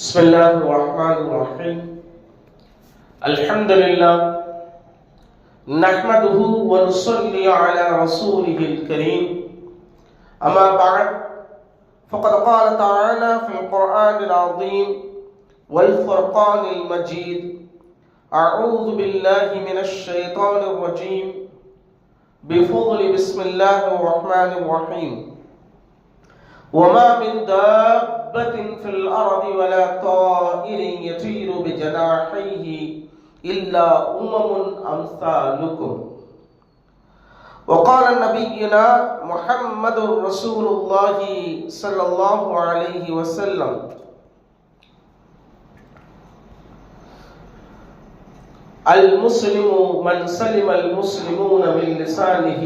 بسم الله الرحمن الرحيم الحمد لله نحمده ونصلي على رسوله الكريم أما بعد فقد قال تعالى في القرآن العظيم والفرقان المجيد أعوذ بالله من الشيطان الرجيم بفضل بسم الله الرحمن الرحيم وما من دابة في الأرض ولا طائر يطير بجناحيه إلا أمم أمثالكم. وقال نبينا محمد رسول الله صلى الله عليه وسلم. المسلم من سلم المسلمون من لسانه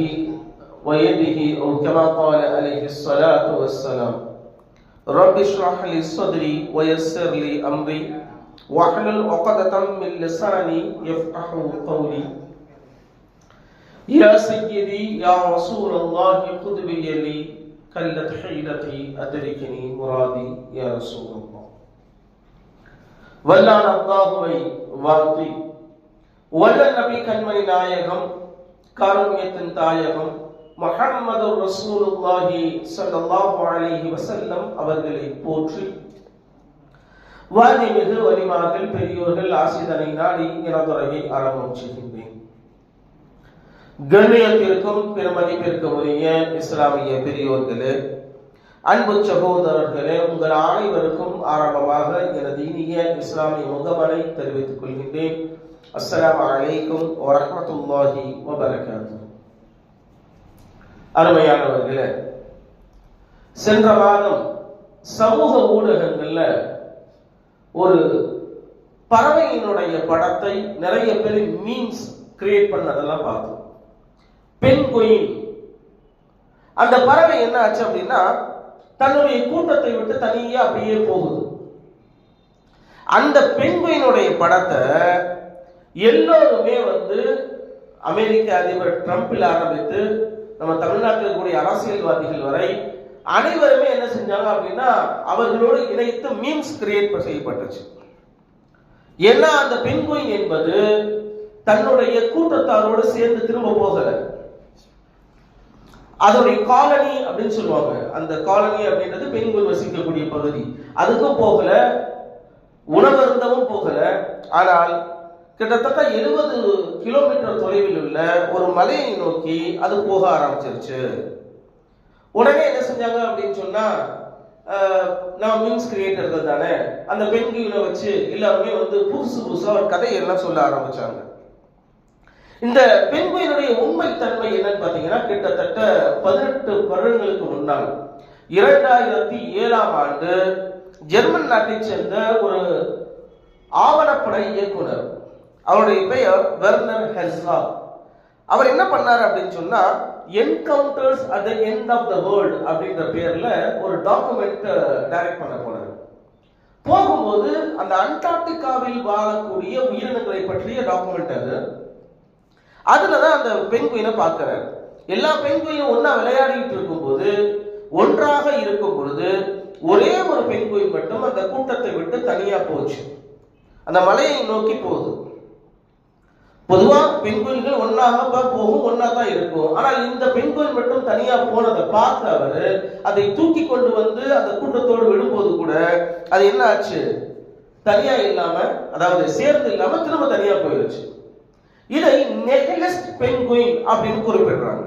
ويده أو كما قال عليه الصلاة والسلام. رب اشرح لي صدري ويسر لي أمري واحلل عقدة من لساني يفقه قولي يا سيدي يا رسول الله خذ بيدي كلت حيلتي أدركني مرادي يا رسول الله வல்லான் அல்லாஹுவை வாழ்த்தி வல்ல நபி கண்மணி நாயகம் காருண்யத்தின் தாயகம் முஹம்மது ரசூலுல்லாஹி ஸல்லல்லாஹு அலைஹி வஸல்லம் அவர்களை போற்றி. வாதிமிகு வலிமார்கள் பெரியோர்கள் ஆசிதனை நாடி இனதுறையை ஆரம்பம் செய்கின்றேன் கண்ணியத்திற்கும் பெருமதிப்பிற்கும் உரிய இஸ்லாமிய பெரியோர்களே அன்பு சகோதரர்களே உங்கள் அனைவருக்கும் ஆரம்பமாக எனது இனிய இஸ்லாமிய முகமனை தெரிவித்துக் கொள்கின்றேன். அஸ்லாம் அலைக்கும் வரமத்துல்லாஹி வபரகாத்து. அருமையானவர்களே சென்ற வாரம் சமூக ஊடகங்கள்ல ஒரு பறவையினுடைய படத்தை நிறைய பேர் மீன்ஸ் கிரியேட் பண்ணதெல்லாம் பார்த்தோம். பெண் குயின் அந்த பறவை என்ன ஆச்சு அப்படின்னா தன்னுடைய கூட்டத்தை விட்டு தனியா அப்படியே போகுது. அந்த பெண்குயினுடைய படத்தை எல்லோருமே வந்து அமெரிக்க அதிபர் ட்ரம்பில் ஆரம்பித்து நம்ம தமிழ்நாட்டில் இருக்கக்கூடிய அரசியல்வாதிகள் வரை அனைவருமே என்ன செஞ்சாங்க அப்படின்னா அவர்களோடு இணைத்து மீம்ஸ் கிரியேட் செய்யப்பட்டுச்சு. ஏன்னா அந்த பெண்குயின் என்பது தன்னுடைய கூட்டத்தாரோடு சேர்ந்து திரும்ப போகல. அதனுடைய காலனி அப்படின்னு சொல்லுவாங்க. அந்த காலனி அப்படின்றது பெண்கள் வசிக்கக்கூடிய பகுதி. அதுக்கும் போகல. உணவருந்தவும் போகல. ஆனால் கிட்டத்தட்ட எழுபது கிலோமீட்டர் தொலைவில் உள்ள ஒரு மலையை நோக்கி அது போக ஆரம்பிச்சிருச்சு. உடனே என்ன செஞ்சாங்க அப்படின்னு சொன்னா நான் மீன்ஸ் கிரியேட்டர்கள் தானே அந்த பெண்களை வச்சு எல்லாருமே வந்து புதுசு புதுசா ஒரு கதையெல்லாம் சொல்ல ஆரம்பிச்சாங்க. இந்த பெண்குயினுடைய உண்மை தன்மை என்னன்னு பாத்தீங்கன்னா கிட்டத்தட்ட பதினெட்டு வருடங்களுக்கு முன்னால் இரண்டாயிரத்தி ஏழாம் ஆண்டு ஜெர்மன் நாட்டை சேர்ந்த ஒரு ஆவணப்படை இயக்குனர் அவருடைய பெயர் வெர்னர் ஹெஸ்லா அவர் என்ன பண்ணார் அப்படின்னு சொன்னா encounters at the end of the world அப்படின்ற பேர்ல ஒரு டாக்குமெண்ட் டைரக்ட் பண்ண போனார். போகும்போது அந்த அண்டார்டிகாவில் வாழக்கூடிய உயிரினங்களை பற்றிய டாக்குமெண்ட் அது. அதுலதான் அந்த பெண்குயினை பார்க்கிறார். எல்லா பெண்குயிலும் ஒன்னா விளையாடிட்டு இருக்கும்போது ஒன்றாக இருக்கும் பொழுது ஒரே ஒரு பெண்குயில் மட்டும் அந்த கூட்டத்தை விட்டு தனியா போச்சு. அந்த மலையை நோக்கி போகுது. பொதுவா பெண்குயில்கள் ஒன்னாக போகும் ஒன்னா தான் இருக்கும். ஆனால் இந்த பெண் கோயில் மட்டும் தனியா போனதை பார்த்து அவரு அதை தூக்கி கொண்டு வந்து அந்த கூட்டத்தோடு விடும்போது கூட அது என்ன ஆச்சு? தனியா இல்லாம அதாவது சேர்ந்து இல்லாம திரும்ப தனியா போயிருச்சு. இதை நெஹலிஸ்ட் பெண்குயின் அப்படின்னு குறிப்பிடுறாங்க.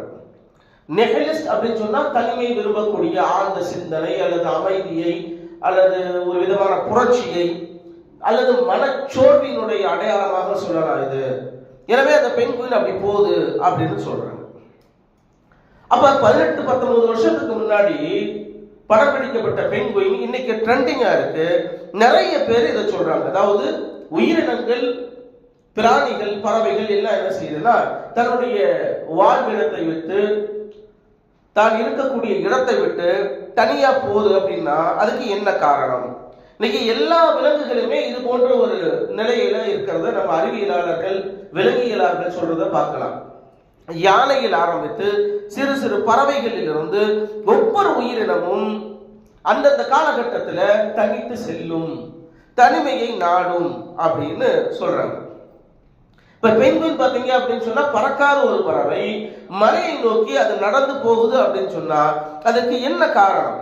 நெகலிஸ்ட் அப்படின்னு சொன்னா தனிமை விரும்பக்கூடிய ஆழ்ந்த சிந்தனை அல்லது அமைதியை அல்லது ஒரு விதமான புரட்சியை அல்லது மனச்சோர்வினுடைய அடையாளமாக சொல்லலாம் இது. எனவே அந்த பெண் கோயில் அப்படி போகுது அப்படின்னு சொல்றாங்க. அப்ப பதினெட்டு பத்தொன்பது வருஷத்துக்கு முன்னாடி படப்பிடிக்கப்பட்ட பெண்குயின் இன்னைக்கு ட்ரெண்டிங்கா இருக்கு. நிறைய பேர் இதை சொல்றாங்க. அதாவது உயிரினங்கள் பிராணிகள் பறவைகள் எல்லாம் என்ன செய்யுதுன்னா தன்னுடைய வாழ்விடத்தை விட்டு தான் இருக்கக்கூடிய இடத்தை விட்டு தனியா போகுது அப்படின்னா அதுக்கு என்ன காரணம்? இன்னைக்கு எல்லா விலங்குகளுமே இது போன்ற ஒரு நிலையில இருக்கிறத நம்ம அறிவியலாளர்கள் விலங்கியலாளர்கள் சொல்றத பார்க்கலாம். யானையில் ஆரம்பித்து சிறு சிறு பறவைகளில் இருந்து ஒவ்வொரு உயிரினமும் அந்தந்த காலகட்டத்தில் தனித்து செல்லும் தனிமையை நாடும் அப்படின்னு சொல்றாங்க. இப்ப பெண்குயின் பாத்தீங்க அப்படின்னு சொன்னா பறக்காத ஒரு பறவை மலையை நோக்கி அது நடந்து போகுது அப்படின்னு சொன்னா அதுக்கு என்ன காரணம்?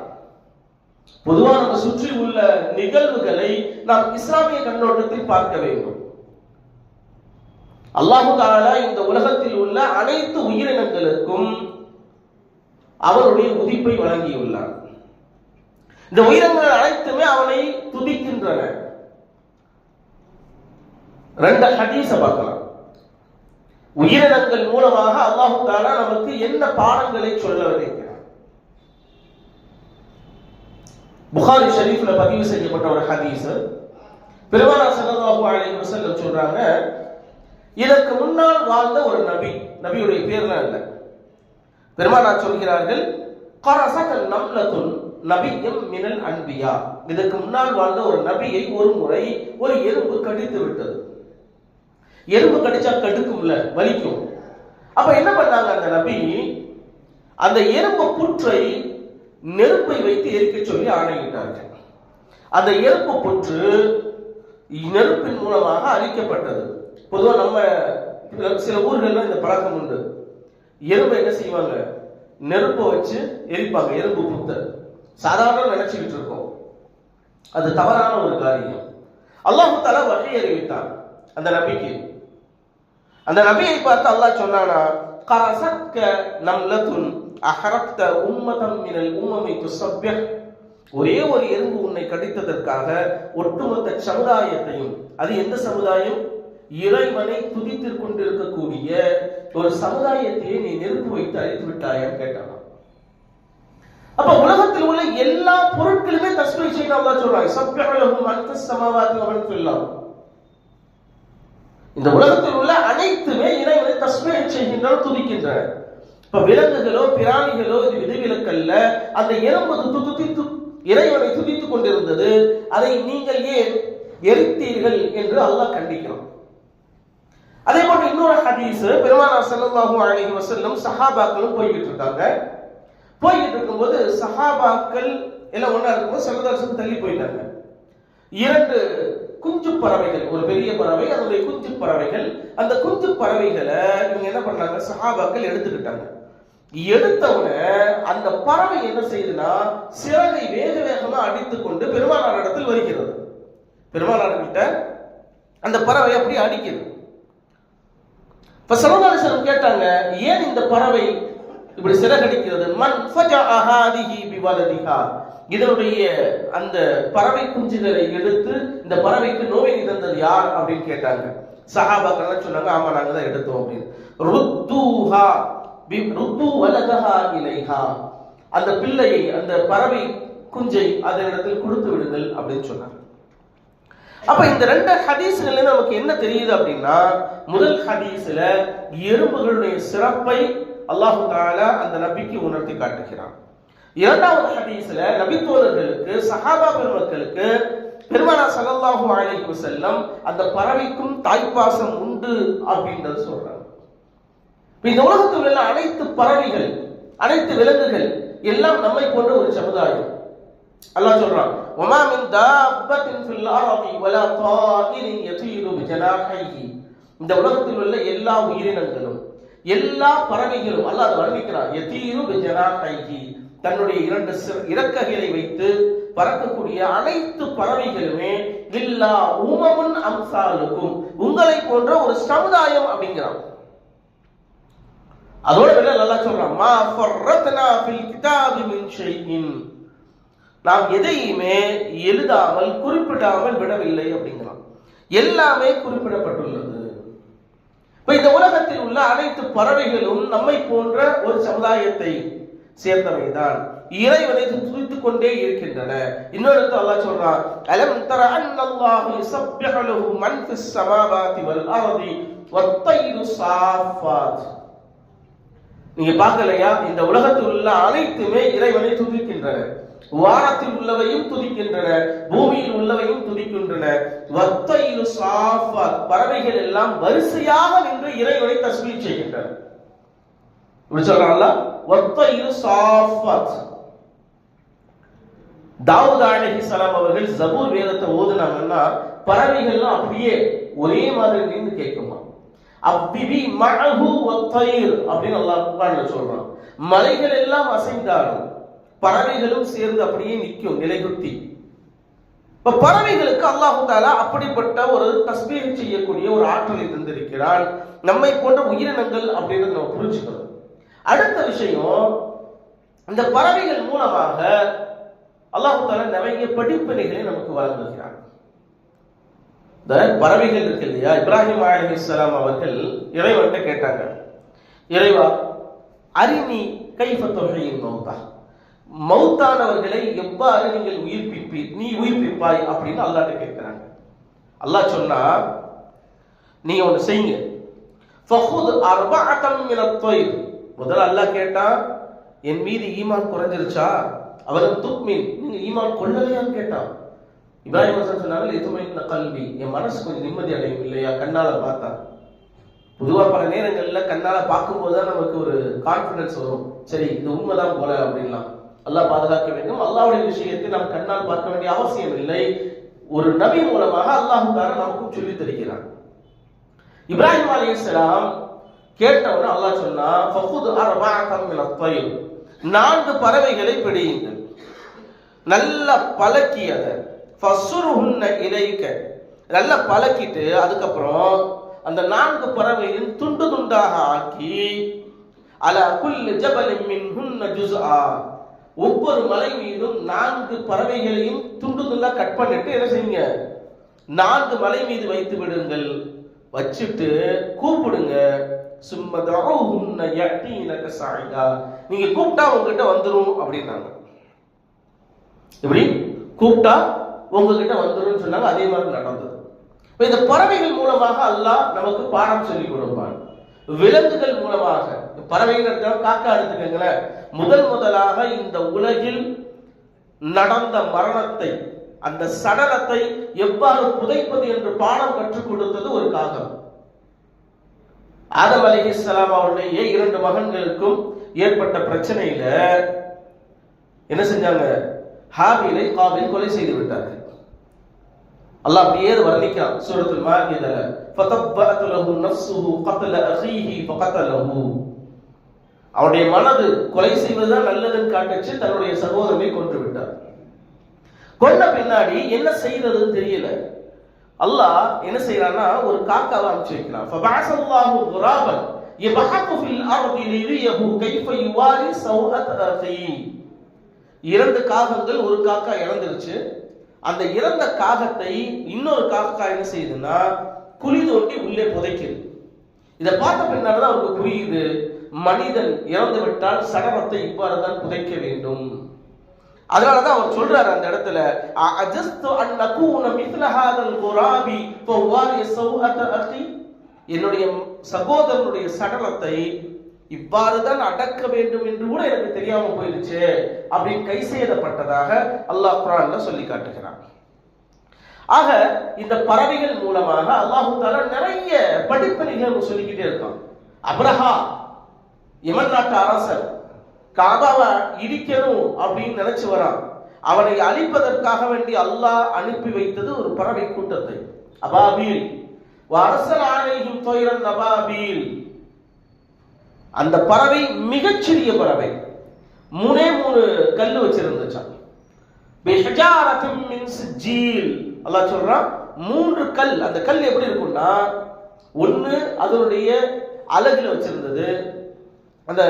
பொதுவா நம்ம சுற்றி உள்ள நிகழ்வுகளை நாம் இஸ்லாமிய கண்ணோட்டத்தில் பார்க்க வேண்டும். அல்லாஹு தாலா இந்த உலகத்தில் உள்ள அனைத்து உயிரினங்களுக்கும் அவருடைய உதிப்பை வழங்கியுள்ளார். இந்த உயிரினங்கள் அனைத்துமே அவனை துதிக்கின்றன. ரெண்டு ஹதீஸ பார்க்கலாம். உயிரினங்கள் மூலமாக அல்லாஹு தாலா நமக்கு என்ன பாடங்களை சொல்ல வருகிறார்? புகாரி ஷரீஃப்ல பதிவு செய்யப்பட்ட ஒரு ஹதீஸ். பெருமானா ஸல்லல்லாஹு அலைஹி வஸல்லம் சொல்றாங்க இதற்கு முன்னால் வாழ்ந்த ஒரு நபி. நபியுடைய பேர்லாம் இல்லை பெருமானா சொல்கிறார்கள் கரசகல் நம்லத்துன் நபியும் மினல் அன்பியா. இதற்கு முன்னால் வாழ்ந்த ஒரு நபியை ஒரு முறை ஒரு எறும்பு கடித்து விட்டது. எறும்பு கடிச்சா கடுக்கும்ல வலிக்கும். அப்ப என்ன பண்ணாங்க அந்த நபி? அந்த எறும்பு புற்றை நெருப்பை வைத்து எரிக்க சொல்லி ஆணையிட்டார்கள். அந்த எறும்பு புற்று நெருப்பின் மூலமாக அழிக்கப்பட்டது. பொதுவாக நம்ம சில ஊர்களில் இந்த பழக்கம் உண்டு. எறும்பை என்ன செய்வாங்க? நெருப்பை வச்சு எரிப்பாங்க எறும்பு புத்த சாதாரண நினைச்சுக்கிட்டு இருக்கோம். அது தவறான ஒரு காரியம். அல்லாஹு தலா வகை அறிவித்தான் அந்த நபிக்கு. அந்த நபியை பார்த்து அல்லாஹ் சொன்னானா கரசக்க நம்லத்துன் அஹரக்த உம்மதம் மினல் உம்மமை துசப்யஹ் ஒரே ஒரு எறும்பு உன்னை கடித்ததற்காக ஒட்டுமொத்த சமுதாயத்தையும் அது எந்த சமுதாயம்? இறைவனை துதித்துக் கொண்டிருக்கக்கூடிய ஒரு சமுதாயத்தையே நீ நெருப்பு வைத்து அழித்து விட்டாயான்னு கேட்டான். அப்ப உலகத்தில் உள்ள எல்லா பொருட்களுமே தஸ்மை செய்ய அல்லாஹ் சொல்றாங்க சப்யஹலஹும் அன்த சமவாதி வமன் ஃபில்லாம் இந்த உலகத்தில் உள்ள அனைத்துமே இறைவனை தஸ்மை செய்கின்றன துதிக்கின்றன. இப்ப விலங்குகளோ பிராணிகளோ இது விதிவிலக்கல்ல. அந்த எறும்பு துத்து துதித்து இறைவனை துதித்துக் கொண்டிருந்தது. அதை நீங்கள் ஏன் எரித்தீர்கள் என்று அல்லாஹ் கண்டிக்கிறோம் அதே போன்று இன்னொரு ஹதீஸ் பெருமானார் ஸல்லல்லாஹு அழகி வஸல்லம் சஹாபாக்களும் போய்கிட்டு இருக்காங்க. போய்கிட்டு இருக்கும்போது சஹாபாக்கள் எல்லாம் ஒன்றா இருக்கும்போது செல்லதாசன் தள்ளி போயிட்டாங்க. இரண்டு குஞ்சு பறவைகள் ஒரு பெரிய பறவை அதனுடைய குஞ்சு பறவைகள். அந்த குஞ்சு பறவைகளை இவங்க என்ன பண்ணாங்க? சஹாபாக்கள் எடுத்துக்கிட்டாங்க. எடுத்தவன அந்த பறவை என்ன செய்யுதுன்னா சிறகை வேக வேகமா அடித்துக் கொண்டு பெருமானார் இடத்தில் வருகிறது. பெருமானார் கிட்ட அந்த பறவை அப்படி அடிக்குது. இப்ப சரதாசனம் கேட்டாங்க ஏன் இந்த பறவை இப்படி சிறகடிக்கிறது? மன் ஃபஜஅஹாதிஹி பிவலதிஹா. இதனுடைய அந்த பறவை குஞ்சுகளை எடுத்து இந்த பறவைக்கு நோய் தந்தது யார் அப்படின்னு கேட்டாங்க. சஹாபாக்கள் சொன்னாங்க ஆமா நாங்க தான் எடுத்தோம் அப்படின்னு. ருத்தூஹா. பி ருத்து இலைஹா. அந்த பிள்ளையை அந்த பறவை குஞ்சை அதனிடத்தில் கொடுத்து விடுதல் அப்படின்னு சொன்னார் அப்ப இந்த ரெண்டு ஹதீஸ்ல நமக்கு என்ன தெரியுது அப்படின்னா முதல் ஹதீஸ்ல எறும்புகளுடைய சிறப்பை அல்லாஹு தாலா அந்த நபிக்கு உணர்த்தி காட்டுகிறான். இரண்டாவது ஹதீஸ்ல நபித்தோழர்களுக்கு சஹாபா பெருமக்களுக்கு பெருமானா ஸல்லல்லாஹு அலைஹி செல்லம் அந்த பறவைக்கும் தாய்ப்பாசம் உண்டு அப்படின்றது சொல்றாங்க. இந்த உலகத்தில் உள்ள அனைத்து பறவைகள் அனைத்து விலங்குகள் எல்லாம் நம்மை போன்ற ஒரு சமுதாயம் அல்லாஹ் சொல்றான் وما من دابة في الأرض ولا طائر يطير بجناحيه இந்த உலகத்தில் உள்ள எல்லா உயிரினங்களும் எல்லா பறவைகளும் அல்லாஹ் அதை வர்ணிக்கிறான் யதீரு பிஜனாஹைஹி தன்னுடைய இரண்டு சிற- இறக்கைகளை வைத்து பறக்கக்கூடிய அனைத்து பறவைகளுமே இல்லா உமமுன் அம்சாலுக்கும் உங்களை போன்ற ஒரு சமுதாயம் அப்படிங்கிறான் அதோட விட நல்லா சொல்றான். மா ஃபர்ரத்னா ஃபில் கிதாபி மின் ஷைஇன். நாம் எதையுமே எழுதாமல் குறிப்பிடாமல் விடவில்லை அப்படிங்கிறான். எல்லாமே குறிப்பிடப்பட்டுள்ளது. இப்ப இந்த உலகத்தில் உள்ள அனைத்து பறவைகளும் நம்மை போன்ற ஒரு சமுதாயத்தை சேர்ந்தவைதான். இறைவனை துதித்துக் கொண்டே இருக்கின்றன. இன்னொரு அல்லா அல்லாஹ் சொல்றான் அலம் தர அன்னல்லாஹு யுஸப்பிஹு லஹு மன் ஃபிஸ் ஸமாவாதி வல் அர்தி சாஃபாத். நீங்க பார்க்கலையா? இந்த உலகத்தில் உள்ள அனைத்துமே இறைவனை துதிக்கின்றன. வானத்தில் உள்ளவையும் துதிக்கின்றன பூமியில் உள்ளவையும் துதிக்கின்றன. வத்தையிலு சாஃபாத் பறவைகள் எல்லாம் வரிசையாக நின்று இறைவனை தஸ்மீ செய்கின்றன. இப்படி சொல்றாங்கல்ல வத்தையிலு சாஃபாத். தாவூத் அவர்கள் ஜபூர் வேதத்தை ஓதுனாங்கன்னா பறவைகள்லாம் அப்படியே ஒரே மாதிரி நின்று கேட்குமா? அப்பிபி மழகு ஒத்தயிர் அப்படின்னு அல்லாஹ் குர்ஆன்ல சொல்றான். மலைகள் எல்லாம் அசைந்தாலும் பறவைகளும் சேர்ந்து அப்படியே நிற்கும் நிலைகுத்தி. இப்ப பறவைகளுக்கு அல்லாஹு தாலா அப்படிப்பட்ட ஒரு தஸ்பீக செய்யக்கூடிய ஒரு ஆற்றலை தந்திருக்கிறான் நம்மை போன்ற உயிரினங்கள் அப்படின்றத நம்ம புரிஞ்சுக்கணும். அடுத்த விஷயம் இந்த பறவைகள் மூலமாக அல்லாஹு தாலா நிறைய படிப்பினைகளை நமக்கு வழங்குகிறான். இந்த பறவைகள் இருக்கு இல்லையா? இப்ராஹிம் அலைஹிஸ்ஸலாம் அவர்கள் இறைவன்கிட்ட கேட்டாங்க. இறைவா அரிணி கைப்பத்தொகையின் மௌத்தா? மௌத்தானவர்களை எவ்வாறு நீங்கள் உயிர்ப்பிப்பி நீ உயிர்ப்பிப்பாய் அப்படின்னு அல்லாட்ட கேட்கிறாங்க. அல்லாஹ் சொன்னா நீங்க ஒன்று செய்யுங்க. ஃபஹுத் அர்பஅத்தம் என தொய்ர். முதல்ல அல்லாஹ் கேட்டா என் மீது ஈமான் குறைஞ்சிருச்சா? அவரை துக்மின் நீங்க ஈமான் கொள்ளலையான்னு கேட்டான். இப்ராஹிம் ஹசன் சொன்னாங்க எதுவுமே இந்த கல்வி என் மனசு கொஞ்சம் நிம்மதி அடையும் இல்லையா? கண்ணால பார்த்தா. பொதுவாக பல நேரங்களில் கண்ணால் பார்க்கும்போது தான் நமக்கு ஒரு கான்ஃபிடன்ஸ் வரும். சரி இது உண்மைதான் போல அப்படின்லாம். அல்லாஹ் பாதுகாக்க வேண்டும். அல்லாவுடைய விஷயத்தை நாம் கண்ணால் பார்க்க வேண்டிய அவசியம் இல்லை. ஒரு நபி மூலமாக அல்லாஹு தாரா நமக்கும் சொல்லி தருகிறான். இப்ராஹிம் அலி இஸ்லாம் கேட்டவுடன் அல்லாஹ் சொன்னா ஃபகுத் அர்பஅத்தம் மின் நான்கு பறவைகளை பிடியுங்கள். நல்லா பழக்கி அதை ஃபசுருஹுன்ன இலைக்க. நல்லா பழக்கிட்டு அதுக்கப்புறம் அந்த நான்கு பறவையும் துண்டு துண்டாக ஆக்கி அல குல்லு ஜபலின் மின்ஹுன்ன ஜுஸ்ஆ. ஒவ்வொரு மலை மீதும் நான்கு பறவைகளையும் துண்டு துண்டா கட் பண்ணிட்டு என்ன செய்யுங்க? நான்கு மலை மீது வைத்து விடுங்கள். வச்சுட்டு கூப்பிடுங்க. சும்ம தஅவுஹுன்ன இலக்க சாயிதா நீங்க கூப்பிட்டா உங்ககிட்ட வந்துரும் அப்படின்னாங்க. எப்படி? கூப்பிட்டா உங்ககிட்ட வந்துடும் சொன்னாங்க அதே மாதிரி நடந்தது. இப்போ இந்த பறவைகள் மூலமாக அல்லாஹ் நமக்கு பாடம் சொல்லி கொடுப்பான். விலங்குகள் மூலமாக பறவைகள் எடுத்தா காக்கா எடுத்துக்கங்களேன். முதல் முதலாக இந்த உலகில் நடந்த மரணத்தை அந்த சடலத்தை எவ்வாறு புதைப்பது என்று பாடம் கற்றுக் கொடுத்தது ஒரு காகம். ஆதம் அலிஹிஸ்லாம் அவருடைய இரண்டு மகன்களுக்கும் ஏற்பட்ட பிரச்சனையில என்ன செஞ்சாங்க? ஹாபிலை காபில் கொலை செய்து விட்டார்கள். அல்லாஹ் பேர் வர்ணிக்கிறான் சூரத்துல் மாகிதல. ஃபதப்பஅத் லஹு நஃப்ஸுஹு கத்ல அஹீஹி ஃபகத்லஹு அவருடைய மனது கொலை செய்வதுதான் நல்லதுன்னு காட்டுச்சு தன்னுடைய சகோதரனை கொன்று விட்டார். கொண்ட பின்னாடி என்ன செய்யறதுன்னு தெரியல. அல்லாஹ் என்ன செய்யறான்னா ஒரு காக்காவை அனுப்பிச்சு வைக்கிறான். ஃபபஅஸல்லாஹு குராபன் யபஹத்து ஃபில் அர்தி லியரிஹு கைஃப யுவாரி சௌஹத் அஹீஹி இரண்டு காகங்கள் ஒரு காக்கா இறந்துருச்சு அந்த இறந்த காகத்தை இன்னொரு காக்கா என்ன செய்யுதுன்னா குழி தோண்டி உள்ளே புதைக்குது. இதை பார்த்த பின்னால்தான் அவருக்கு புரியுது மனிதன் இறந்து விட்டால் சடலத்தை இவ்வாறு தான் புதைக்க வேண்டும். அதனால தான் அவர் சொல்றாரு அந்த இடத்துல அஜஸ்து அன் நகூன மித்ல ஹாதல் குராபி ஃபவாரி சௌஅத அகி என்னுடைய சகோதரனுடைய சடலத்தை இவ்வாறு தான் அடக்க வேண்டும் என்று கூட எனக்கு தெரியாம போயிடுச்சு அப்படின்னு கை செய்யப்பட்டதாக அல்லாஹ் குரான்ல சொல்லி காட்டுகிறான். ஆக இந்த பறவைகள் மூலமாக அல்லாஹு தாலா நிறைய படிப்பினைகள் நிகழ்வு சொல்லிக்கிட்டே இருக்கான். அப்ரஹா எமன் நாட்டு அரசர் காபாவை இடிக்கணும் அப்படின்னு நினைச்சு வரான். அவனை அழிப்பதற்காக வேண்டி அல்லாஹ் அனுப்பி வைத்தது ஒரு பறவை கூட்டத்தை. அபாபீல். அரசர் ஆணையும் துயரன் அபாபீல் அந்த பறவை மிகச்சிறிய பறவை. மூணே மூணு கல் வச்சிருந்துச்சான் பிஹஜாரத்தின் அல்லாஹ் சொல்றான் மூன்று கல். அந்த கல் எப்படி இருக்கும்னா ஒன்று அதனுடைய அழகுல வச்சிருந்தது. அந்த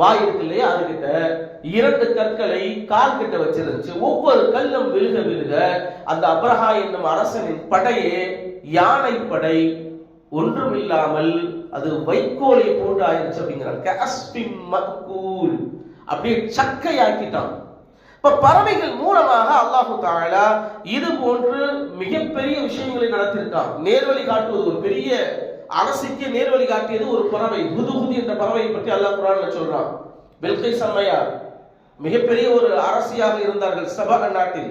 வாய் இருக்கு இல்லையா அதுகிட்ட இரண்டு கற்களை கால் கிட்ட வச்சிருந்துச்சு. ஒவ்வொரு கல்லும் விழுக விழுக அந்த அப்ரஹா என்னும் அரசனின் படையே யானை படை ஒன்றுமில்லாமல் அது வைக்கோலை போன்று ஆயிடுச்சு அப்படிங்கிற காஸ்பின் மக்கூல். அப்படியே சக்கையாக்கிட்டான். இப்ப பறவைகள் மூலமாக அல்லாஹு தாலா இது போன்று மிகப்பெரிய விஷயங்களை நடத்திருக்கான். நேர்வழி காட்டுவது ஒரு பெரிய அரசுக்கு நேர்வழி காட்டியது ஒரு பறவை. ஹுதுஹுது என்ற பறவையை பற்றி அல்லாஹ் குரான் சொல்றான். பெல்கை சம்மையார் மிகப்பெரிய ஒரு அரசியாக இருந்தார்கள் சபா நாட்டில்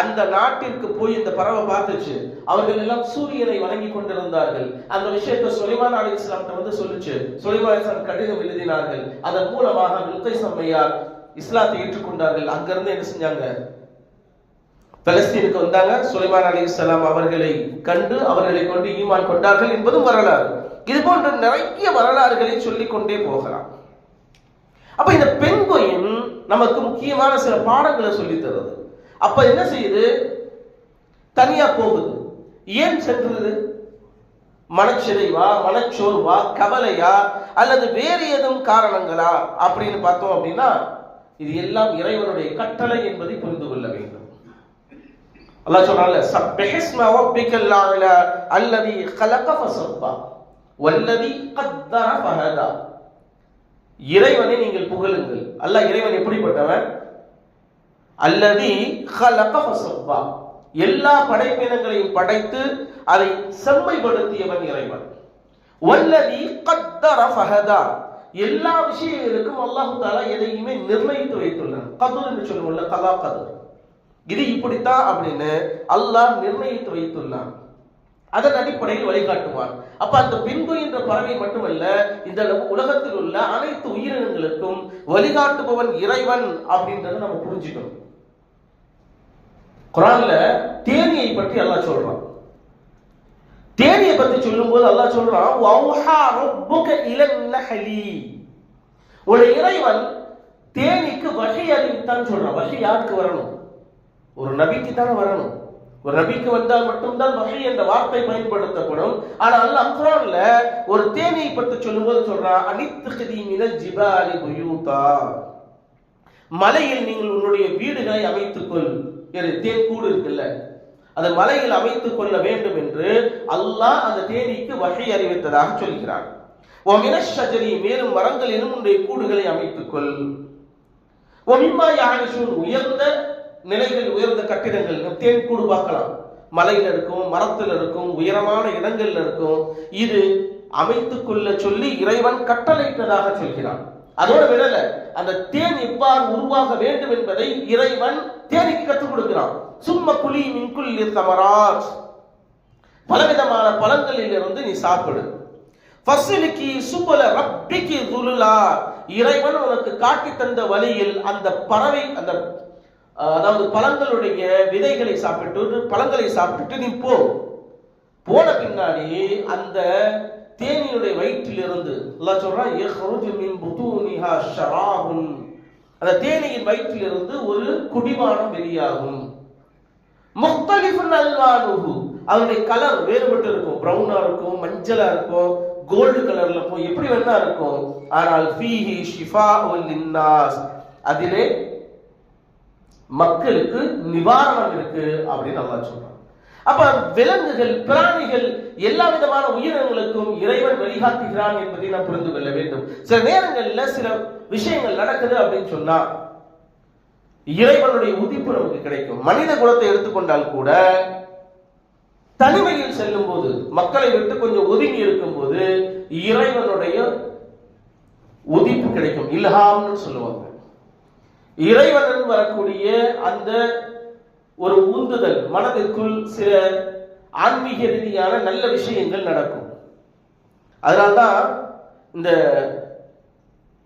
அந்த நாட்டிற்கு போய் இந்த பறவை பார்த்துச்சு. அவர்கள் எல்லாம் சூரியனை வணங்கி கொண்டிருந்தார்கள். அந்த விஷயத்தை சுலைமான் அலி இஸ்லாம்கிட்ட வந்து சொல்லிச்சு. சுலைமான் கடிதம் எழுதினார்கள். அதன் மூலமாக வில்கை சம்மையார் இஸ்லாத்தை ஏற்றுக்கொண்டார்கள். அங்கிருந்து என்ன செஞ்சாங்க? பலஸ்தீனுக்கு வந்தாங்க. சுலைமான் அலி இஸ்லாம் அவர்களை கண்டு அவர்களை கொண்டு ஈமான் கொண்டார்கள் என்பதும் வரலாறு. இது போன்ற நிறைய வரலாறுகளை சொல்லிக் கொண்டே போகலாம். அப்ப இந்த பெண்கொயின் நமக்கு முக்கியமான சில பாடங்களை சொல்லி தருது அப்ப என்ன செய்யுது தனியா போகுது ஏன் சென்றது மனச்சிதைவா மனச்சோர்வா கவலையா அல்லது வேறு ஏதும் காரணங்களா அப்படின்னு பார்த்தோம் அப்படின்னா இது எல்லாம் இறைவனுடைய கட்டளை என்பதை புரிந்து கொள்ள வேண்டும் அல்லாஹ் சொல்றான்ல சப்பிஹிஸ்ம ரப்பிக்கல் அலா அல்லதி خلق فسوى வல்லதி قدر فهدى இறைவனை நீங்கள் புகழுங்கள் அல்லாஹ் இறைவன் எப்படிப்பட்டவன் அல்லது ஹலபா எல்லா படைப்பினங்களையும் படைத்து அதை செம்மைப்படுத்தியவன் இறைவன். வல்லதி கத்தர ஃபஹதா. எல்லா விஷயங்களுக்கும் அல்லாஹு தாலா எதையுமே நிர்ணயித்து வைத்துள்ளான். கதூர் என்று சொல்லுவோம்ல கதா கதுர். இது இப்படித்தான் அப்படின்னு அல்லாஹ் நிர்ணயித்து வைத்துள்ளான். அதன் அடிப்படையில் வழிகாட்டுவார் அப்ப அந்த பின்பு என்ற பறவை மட்டுமல்ல இந்த உலகத்தில் உள்ள அனைத்து உயிரினங்களுக்கும் வழிகாட்டுபவன் இறைவன் அப்படின்றத நம்ம புரிஞ்சுக்கணும். குரான்ல தேனியை பற்றி அல்லாஹ் சொல்றான். தேனியை பற்றி சொல்லும்போது அல்லாஹ் சொல்றான் வௌஹா ரப்புக இலன் நஹலி. உடைய இறைவன் தேனிக்கு வகை அறிவித்தான் சொல்றான். வகை யாருக்கு வரணும்? ஒரு நபிக்கு தானே வரணும். ஒரு நபிக்கு வந்தால் மட்டும்தான் வகை என்ற வார்த்தை பயன்படுத்தப்படும். ஆனா அல்லாஹ் குரான்ல ஒரு தேனியை பற்றி சொல்லும்போது சொல்றான் அனித்துகதி மினல் ஜிபாலி புயூதா மலையில் நீங்கள் உன்னுடைய வீடுகளை அமைத்துக்கொள். எது தேன் இருக்குல்ல? அதை மலையில் அமைத்துக் கொள்ள வேண்டும் என்று அல்லாஹ் அந்த தேனீக்கு வகை அறிவித்ததாக சொல்கிறான். ஒமினஷரி மேலும் மரங்களிலும் உன்னுடைய கூடுகளை அமைத்துக்கொள் ஒமிம்மா யானிஷூன் உயர்ந்த நிலைகள் உயர்ந்த கட்டிடங்கள் தேன் கூடு பார்க்கலாம். மலையில் இருக்கும் மரத்தில் இருக்கும் உயரமான இடங்கள்ல இருக்கும். இது அமைத்துக் கொள்ள சொல்லி இறைவன் கட்டளையிட்டதாக சொல்கிறான். அதோட விடல. அந்த தேன் எவ்வாறு உருவாக வேண்டும் என்பதை இறைவன் தேனிக்கு கற்றுக் கொடுக்கிறான். சும்ம குழி மின்குள்ளி தமராஜ் பலவிதமான பழங்களில் இருந்து நீ சாப்பிடு. ஃபஸ்லிக்கு சுபல ரப்பிக்கு துலுலா. இறைவன் உனக்கு காட்டி தந்த வழியில் அந்த பறவை அந்த அதாவது பழங்களுடைய விதைகளை சாப்பிட்டு பழங்களை சாப்பிட்டுட்டு நீ போ. போன பின்னாடி அந்த தேனியுடைய வயிற்றிலிருந்து அல்லாஹ் சொல்றான் யஹ்ருஜு மின் புதூனிஹா ஷராபுன். அந்த தேனியின் வயிற்றிலிருந்து ஒரு குடிபானம் வெளியாகும். முக்தலிஃபுன் அல்வானுஹு. அதனுடைய கலர் வேறுபட்டு இருக்கும். பிரவுனா இருக்கும் மஞ்சளா இருக்கும் கோல்டு கலர்ல இருக்கும் எப்படி வேணா இருக்கும். ஆனால் ஃபீஹி ஷிஃபா லின்னாஸ். அதிலே மக்களுக்கு நிவாரணம் இருக்கு அப்படின்னு அல்லாஹ் சொல்றான். அப்ப விலங்குகள் பிராணிகள் எல்லா விதமான உயிரினங்களுக்கும் இறைவன் வழிகாட்டுகிறான் என்பதை நாம் புரிந்து கொள்ள வேண்டும். சில நேரங்கள்ல சில விஷயங்கள் நடக்குது அப்படின்னு சொன்னா இறைவனுடைய உதிப்பு நமக்கு கிடைக்கும். மனித குலத்தை எடுத்துக்கொண்டால் கூட தனிமையில் செல்லும் போது மக்களை விட்டு கொஞ்சம் ஒதுங்கி இருக்கும் போது இறைவனுடைய உதிப்பு கிடைக்கும். இல்ஹாம்னு சொல்லுவாங்க. இறைவனன் வரக்கூடிய அந்த ஒரு உந்துதல் மனதிற்குள் சில ஆன்மீக ரீதியான நல்ல விஷயங்கள் நடக்கும். அதனால்தான் இந்த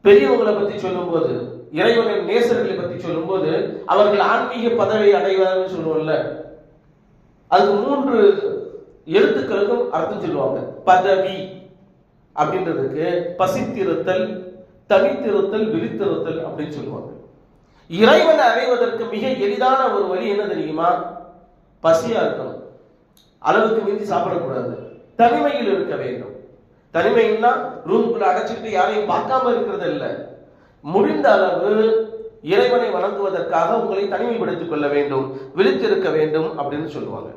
பெரியவங்களை பத்தி சொல்லும்போது இறைவனின் நேசர்களை பத்தி சொல்லும்போது அவர்கள் ஆன்மீக பதவி அடைவார்கள் சொல்லுவோம்ல அதுக்கு மூன்று எழுத்துக்களுக்கும் அர்த்தம் சொல்லுவாங்க. பதவி அப்படின்றதுக்கு பசித்திருத்தல் தனித்திருத்தல் விழித்திருத்தல் அப்படின்னு சொல்லுவாங்க. இறைவனை அடைவதற்கு மிக எளிதான ஒரு வழி என்ன தெரியுமா? பசியா இருக்கணும். அளவுக்கு மீறி சாப்பிடக்கூடாது. தனிமையில் இருக்க வேண்டும். தனிமைன்னா ரூமுக்குள்ள அடைச்சிட்டு யாரையும் பார்க்காம இருக்கிறது இல்லை. முடிந்த அளவு இறைவனை வணங்குவதற்காக உங்களை தனிமைப்படுத்திக் கொள்ள வேண்டும் விழித்திருக்க வேண்டும் அப்படின்னு சொல்லுவாங்க.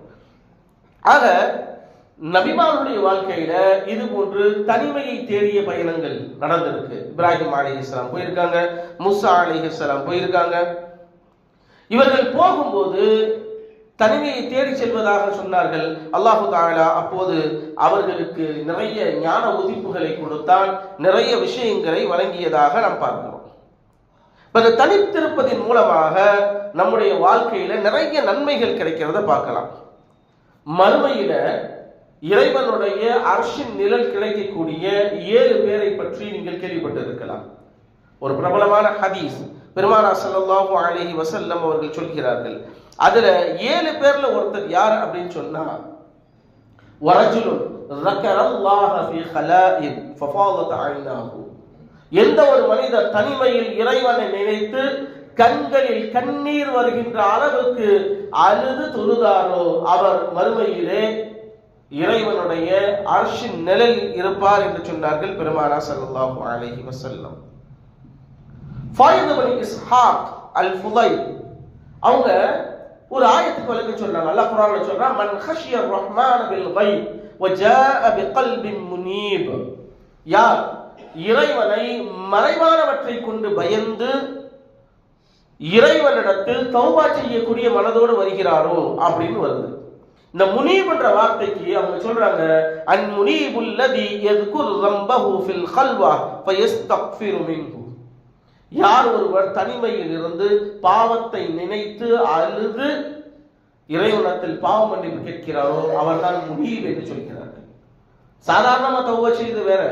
ஆக நபிமானுடைய வாழ்க்கையில இது போன்று தனிமையை தேடிய பயணங்கள் நடந்திருக்கு. இப்ராஹிம் அலி இஸ்லாம் போயிருக்காங்க முசா அலி இஸ்லாம் போயிருக்காங்க. இவர்கள் போகும்போது தனிமையை தேடி செல்வதாக சொன்னார்கள். அல்லாஹு தாலா அப்போது அவர்களுக்கு நிறைய ஞான உதிப்புகளை கொடுத்தான். நிறைய விஷயங்களை வழங்கியதாக நாம் பார்க்கிறோம். இந்த தனித்திருப்பதின் மூலமாக நம்முடைய வாழ்க்கையில நிறைய நன்மைகள் கிடைக்கிறத பார்க்கலாம். மறுமையில இறைவனுடைய அரசின் நிழல் கிடைக்கக்கூடிய ஏழு பேரை பற்றி நீங்கள் கேள்விப்பட்டிருக்கலாம். ஒரு பிரபலமான ஹதீஸ். பெருமானா சல்லாஹூ அலஹி வசல்லம் அவர்கள் சொல்கிறார்கள். அதுல ஏழு பேர்ல ஒருத்தர் யார் அப்படின்னு சொன்னா வரஜுலுன் எந்த ஒரு மனிதர் தனிமையில் இறைவனை நினைத்து கண்களில் கண்ணீர் வருகின்ற அளவுக்கு அழுது துருதாரோ அவர் மறுமையிலே இறைவனுடைய அரசின் நிழலில் இருப்பார் என்று சொன்னார்கள் பெருமானா சல்லாஹூ அலஹி வசல்லம் ஃபாயித் இஸ்ஹாக் அல் ஃபுதைல் அவங்க ஒரு ஆயத்துக்கு விளக்க சொல்றாங்க. அல்லாஹ் குர்ஆன்ல சொல்றான் மன் ஹஷிய ரஹ்மான் பில் கைப் வஜாஅ பிகல்பின் முனீப் யார் இறைவனை மறைவானவற்றை கொண்டு பயந்து இறைவனிடத்தில் தௌபா செய்யக்கூடிய மனதோடு வருகிறாரோ அப்படின்னு வருது. இந்த முனீப் என்ற வார்த்தைக்கு அவங்க சொல்றாங்க அன் முனீபுல்லதி எதுக்கு ரம்பஹு ஃபில் ஹல்வா ஃபயஸ்தக்ஃபிரு மின்ஹு. யார் ஒருவர் தனிமையில் இருந்து பாவத்தை நினைத்து அழுது இறைவனத்தில் பாவம் மன்னிப்பு கேட்கிறாரோ அவர்தான் முடியும் என்று சொல்கிறார்கள். சாதாரணமா தௌவா செய்வது வேற.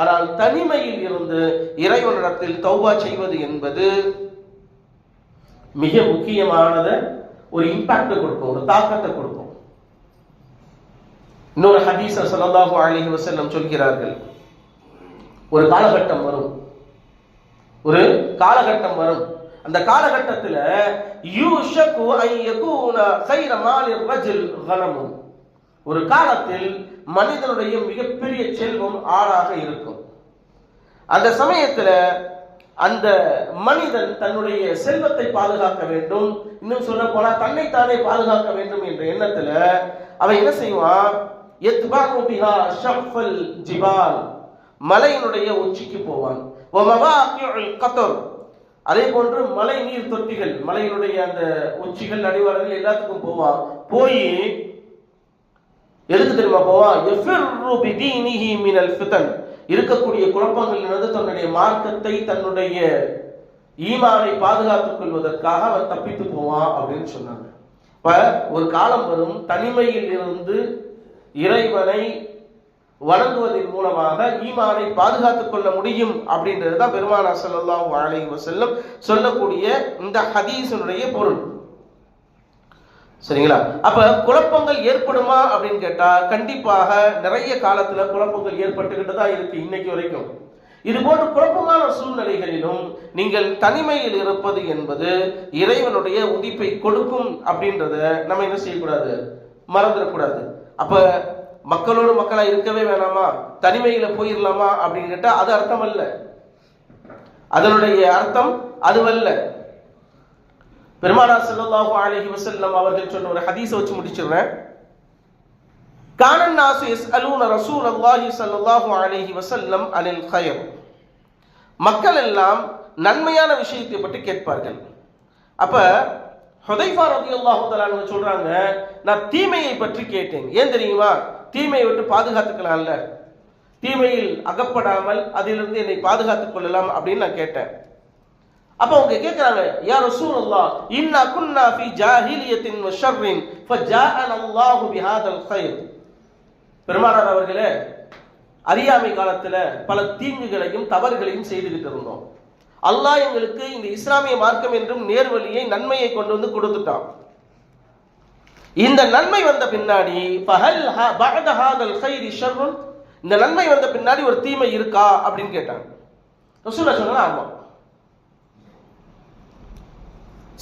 ஆனால் தனிமையில் இருந்து இறைவனிடத்தில் தௌவா செய்வது என்பது மிக முக்கியமானத. ஒரு இம்பாக்ட் கொடுக்கும் ஒரு தாக்கத்தை கொடுக்கும். இன்னொரு ஹதீசர் ஸல்லல்லாஹு அலைஹி வசல்லம் சொல்கிறார்கள். ஒரு காலகட்டம் வரும். ஒரு காலகட்டம் வரும். அந்த காலகட்டத்துல யூஷக்கு ஐ கைர மாலிர் ரஜுல் கனமும் ஒரு காலத்தில் மனிதனுடைய மிகப்பெரிய செல்வம் ஆளாக இருக்கும். அந்த சமயத்துல அந்த மனிதன் தன்னுடைய செல்வத்தை பாதுகாக்க வேண்டும். இன்னும் சொல்ல போனா தன்னைத்தானே பாதுகாக்க வேண்டும் என்ற எண்ணத்துல அவன் என்ன செய்வான்? எத்பாகு ஷஃபல் ஜிபால். மலையினுடைய உச்சிக்கு போவான். கத்தர். அதே போன்று மலை நீர் தொட்டிகள் மலையினுடைய அந்த உச்சிகள் அடிவாரங்கள் எல்லாத்துக்கும் போவான் போய் எதுக்கு தெரியுமா போவான் மினல் இருக்கக்கூடிய குழப்பங்களிலிருந்து தன்னுடைய மார்க்கத்தை தன்னுடைய ஈமானை பாதுகாத்துக் கொள்வதற்காக அவன் தப்பித்து போவான் அப்படின்னு சொன்னாங்க. இப்ப ஒரு காலம் வரும் தனிமையில் இருந்து இறைவனை வணங்குவதன் மூலமாக ஈமானை பாதுகாத்துக் கொள்ள முடியும் அப்படின்றது தான் பெருமானா ஸல்லல்லாஹு அலை வசல்லம் சொல்லக்கூடிய இந்த ஹதீசனுடைய பொருள். சரிங்களா? அப்ப குழப்பங்கள் ஏற்படுமா அப்படின்னு கேட்டா கண்டிப்பாக நிறைய காலத்துல குழப்பங்கள் ஏற்பட்டுக்கிட்டு தான் இருக்கு இன்னைக்கு வரைக்கும். இது போன்ற குழப்பமான சூழ்நிலைகளிலும் நீங்கள் தனிமையில் இருப்பது என்பது இறைவனுடைய உதிப்பை கொடுக்கும் அப்படின்றத நம்ம என்ன செய்யக்கூடாது? மறந்துடக்கூடாது. அப்ப மக்களோடு மக்களா இருக்கவே வேணாமா? தனிமையில போயிடலாமா அப்படின்னு கேட்டா அது அர்த்தம் அல்ல அதனுடைய அர்த்தம் அதுவல்ல. பெருமானா ஸல்லல்லாஹு அலஹி வசல்லம் அவர்கள் சொன்ன ஒரு ஹதீஸை வச்சு முடிச்சிடுறேன். கானன் நாசு யஸ்அலூன ரசூலல்லாஹி ஸல்லல்லாஹு அலஹி வசல்லம் அனில் ஹயர் மக்கள் எல்லாம் நன்மையான விஷயத்தை பற்றி கேட்பார்கள். அப்ப ஹுதைஃபா ரதி அல்லாஹு சொல்றாங்க நான் தீமையை பற்றி கேட்டேன். ஏன் தெரியுமா? தீமையை விட்டு பாதுகாத்துக்கலாம்ல. தீமையில் அகப்படாமல் அதிலிருந்து என்னை பாதுகாத்துக் கொள்ளலாம் அப்படின்னு நான் கேட்டேன். அப்ப அவங்க கேக்குறாங்க யா ரசூலுல்லாஹ் இன்னா குன்னா ஃபி ஜாஹிலியத்தின் வ ஷர்ரின் ஃபஜாஅன அல்லாஹு பிஹாதல் கைர் பெருமானார் அவர்களே அறியாமை காலத்துல பல தீங்குகளையும் தவறுகளையும் செய்துகிட்டு இருந்தோம். அல்லாஹ் எங்களுக்கு இந்த இஸ்லாமிய மார்க்கம் என்றும் நேர்வழியை நன்மையை கொண்டு வந்து கொடுத்துட்டான். இந்த நன்மை வந்த பின்னாடி ஷர்ருன் இந்த நன்மை வந்த பின்னாடி ஒரு தீமை இருக்கா அப்படின்னு கேட்டாங்க. ரசூலா சொன்னாங்க ஆமா.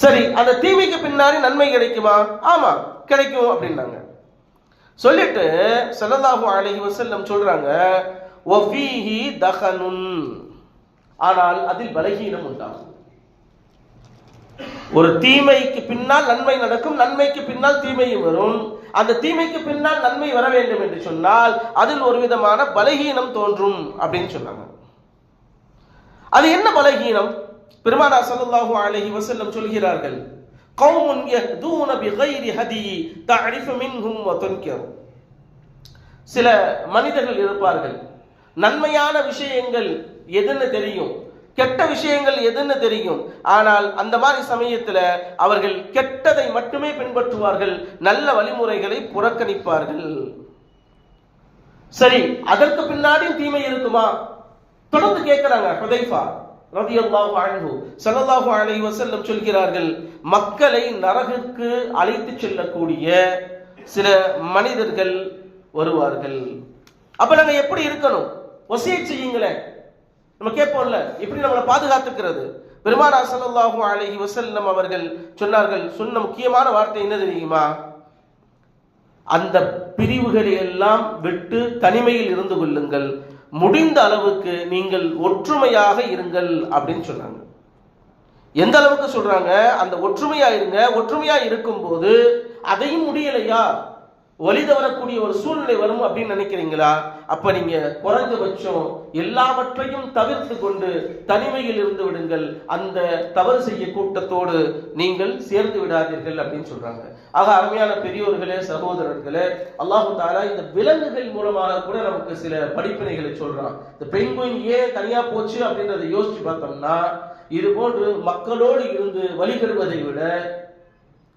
சரி அந்த தீமைக்கு பின்னாடி நன்மை கிடைக்குமா? ஆமா கிடைக்கும் அப்படின்னாங்க. சொல்லிட்டு ஸல்லல்லாஹு அலைஹி வசல்லம் சொல்றாங்க ஆனால் அதில் பலகீனம் உண்டாகும். ஒரு தீமைக்கு பின்னால் நன்மை நடக்கும் நன்மைக்கு பின்னால் தீமையும் வரும். அந்த தீமைக்கு பின்னால் நன்மை வர வேண்டும் என்று சொன்னால் அதில் ஒரு விதமான பலகீனம் தோன்றும் அப்படின்னு சொன்னாங்க. அது என்ன பலகீனம்? பெருமானா ஸல்லல்லாஹு அலஹி வசல்லம் சொல்கிறார்கள் கௌமுன் யஹ்தூன பிகைரி ஹதி தஅரிஃபு மின்ஹும் வ துன்கிர். சில மனிதர்கள் இருப்பார்கள் நன்மையான விஷயங்கள் எதுன்னு தெரியும் கெட்ட விஷயங்கள் எதுன்னு தெரியும். ஆனால் அந்த மாதிரி சமயத்துல அவர்கள் கெட்டதை மட்டுமே பின்பற்றுவார்கள். நல்ல வழிமுறைகளை புறக்கணிப்பார்கள். சரி அதற்கு பின்னாடியும் தீமை இருக்குமா? தொடர்ந்து கேட்கிறாங்க ஹுதைஃபா ரதியல்லாஹு அன்ஹு. ஸல்லல்லாஹு அலைஹி வஸல்லம் சொல்கிறார்கள் மக்களை நரகிற்கு அழைத்து செல்லக்கூடிய சில மனிதர்கள் வருவார்கள். அப்ப நாங்க எப்படி இருக்கணும்? வசியத் செய்யுங்களேன். நம்ம கேட்போம்ல எப்படி நம்மளை பாதுகாத்துக்கிறது? பெருமானா ஸல்லல்லாஹு அலஹி வசல்லம் அவர்கள் சொன்னார்கள் சொன்ன முக்கியமான வார்த்தை என்ன தெரியுமா? அந்த பிரிவுகளை எல்லாம் விட்டு தனிமையில் இருந்து கொள்ளுங்கள். முடிந்த அளவுக்கு நீங்கள் ஒற்றுமையாக இருங்கள் அப்படின்னு சொன்னாங்க. எந்த அளவுக்கு சொல்றாங்க? அந்த ஒற்றுமையா இருங்க ஒற்றுமையா இருக்கும்போது அதையும் முடியலையா? வழி வரக்கூடிய ஒரு சூழ்நிலை வரும் அப்படின்னு நினைக்கிறீங்களா? அப்ப நீங்க குறைந்தபட்சம் எல்லாவற்றையும் தவிர்த்து கொண்டு தனிமையில் இருந்து விடுங்கள். அந்த தவறு செய்ய கூட்டத்தோடு நீங்கள் சேர்ந்து விடாதீர்கள் அப்படின்னு சொல்றாங்க. ஆக அருமையான பெரியோர்களே சகோதரர்களே அல்லாஹு தாலா இந்த விலங்குகள் மூலமாக கூட நமக்கு சில படிப்பினைகளை சொல்றான். இந்த பெண்குயின் ஏன் தனியா போச்சு அப்படின்றத யோசிச்சு பார்த்தோம்னா இது போன்று மக்களோடு இருந்து வழிபெறுவதை விட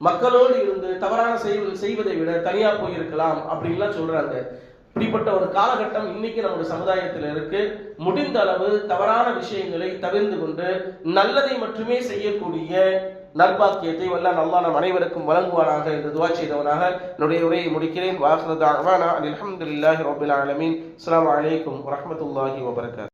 மக்களோடு இருந்து தவறான செய்வது செய்வதை விட தனியா போயிருக்கலாம் அப்படின்லாம் சொல்றாங்க. இப்படிப்பட்ட ஒரு காலகட்டம் இன்னைக்கு நம்முடைய சமுதாயத்தில் இருக்கு. முடிந்த அளவு தவறான விஷயங்களை தவிர்ந்து கொண்டு நல்லதை மட்டுமே செய்யக்கூடிய நற்பாக்கியத்தை வல்ல நல்லா நம் அனைவருக்கும் வழங்குவானாக. என்று துவா செய்தவனாக என்னுடைய உரையை முடிக்கிறேன். வாஹ்ரத் அலமதுல்லாஹி ரபுல் ரப்பில் ஆலமீன். அஸ்ஸலாமு அலைக்கும் வரஹ்மத்துல்லாஹி வபரகாத்துஹு